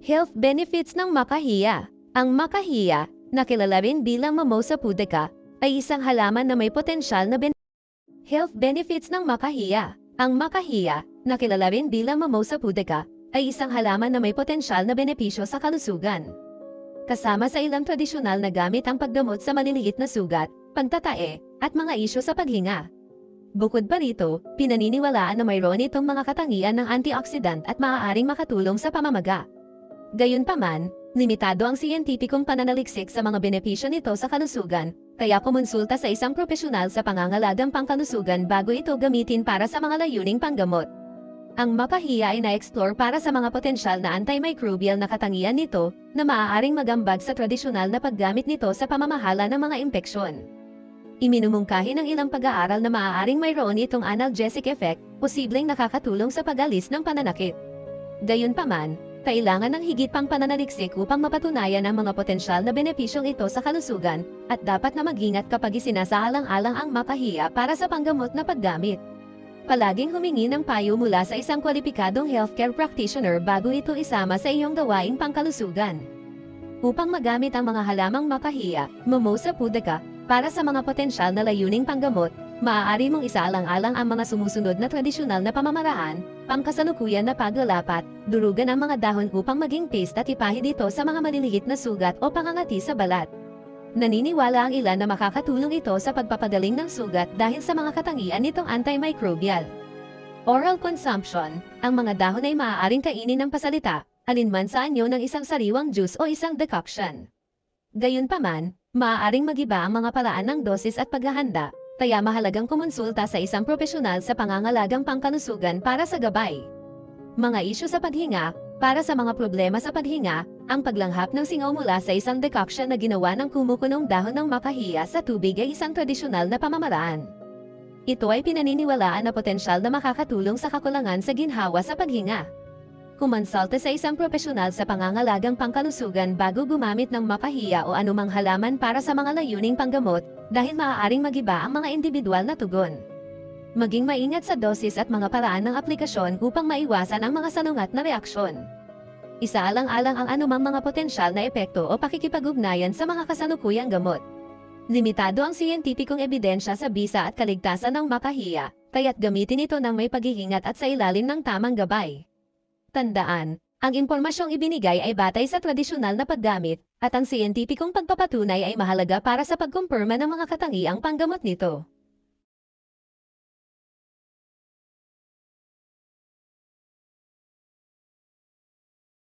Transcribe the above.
Health benefits ng makahiya. Ang makahiya, na kilala rin bilang Mimosa pudica, ay isang halaman na may potensyal na ben- Health benefits ng makahiya. Ang makahiya, na kilala rin bilang Mimosa pudica, ay isang halaman na may potensyal na benepisyo sa kalusugan. Kasama sa ilang tradisyonal na gamit ang paggamot sa maliliit na sugat, pagtatae, at mga isyo sa paghinga. Bukod pa rito, pinaniniwalaan na mayroon itong mga katangian ng antioxidant at maaaring makatulong sa pamamaga. Gayunpaman, limitado ang siyentipikong pananaliksik sa mga benepisyo nito sa kalusugan, kaya kumonsulta sa isang profesional sa pangangalagang pangkalusugan bago ito gamitin para sa mga layuning panggamot. Ang mapahiya ay na-explore para sa mga potensyal na antimicrobial na katangian nito na maaaring magambag sa tradisyonal na paggamit nito sa pamamahala ng mga impeksyon. Iminumungkahi ng ilang pag-aaral na maaaring mayroon itong analgesic effect, posibleng nakakatulong sa pag-alis ng pananakit. Gayunpaman, kailangan ng higit pang pananaliksik upang mapatunayan ang mga potensyal na benepisyong ito sa kalusugan, at dapat na mag-ingat kapag isinasaalang-alang ang makahiya para sa panggamot na paggamit. Palaging humingi ng payo mula sa isang kwalipikadong healthcare practitioner bago ito isama sa iyong gawaing pangkalusugan. Upang magamit ang mga halamang makahiya, Mimosa pudica, para sa mga potensyal na layuning panggamot, maaari mong isaalang-alang ang mga sumusunod na tradisyonal na pamamaraan, pangkasalukuyan na paglalapat, durugan ang mga dahon upang maging paste at ipahid ito sa mga maliliit na sugat o pangangati sa balat. Naniniwala ang ilan na makakatulong ito sa pagpapagaling ng sugat dahil sa mga katangian nitong antimicrobial. Oral consumption, ang mga dahon ay maaaring kainin ng pasalita, alinman sa anyo ng isang sariwang juice o isang decoction. Gayunpaman, maaaring magiba ang mga paraan ng dosis at paghahanda, kaya mahalagang kumonsulta sa isang profesional sa pangangalagang pangkalusugan para sa gabay. Mga isyu sa paghinga, para sa mga problema sa paghinga, ang paglanghap ng singaw mula sa isang decoction na ginawa ng kumukunong dahon ng makahiya sa tubig ay isang tradisyonal na pamamaraan. Ito ay pinaniniwalaan na potensyal na makakatulong sa kakulangan sa ginhawa sa paghinga. Kumonsulta sa isang profesional sa pangangalagang pangkalusugan bago gumamit ng makahiya o anumang halaman para sa mga layuning panggamot dahil maaaring magiba ang mga individual na tugon. Maging maingat sa dosis at mga paraan ng aplikasyon upang maiwasan ang mga sanungat na reaksyon. Isaalang-alang ang anumang mga potensyal na epekto o pakikipag-ugnayan sa mga kasalukuyang gamot. Limitado ang siyentipikong ebidensya sa bisa at kaligtasan ng makahiya, kaya't gamitin ito ng may paghihingat at sa ilalim ng tamang gabay. Tandaan, ang impormasyong ibinigay ay batay sa tradisyonal na paggamit, at ang siyentipikong pagpapatunay ay mahalaga para sa pagkumpirma ng mga katangiang panggamot nito.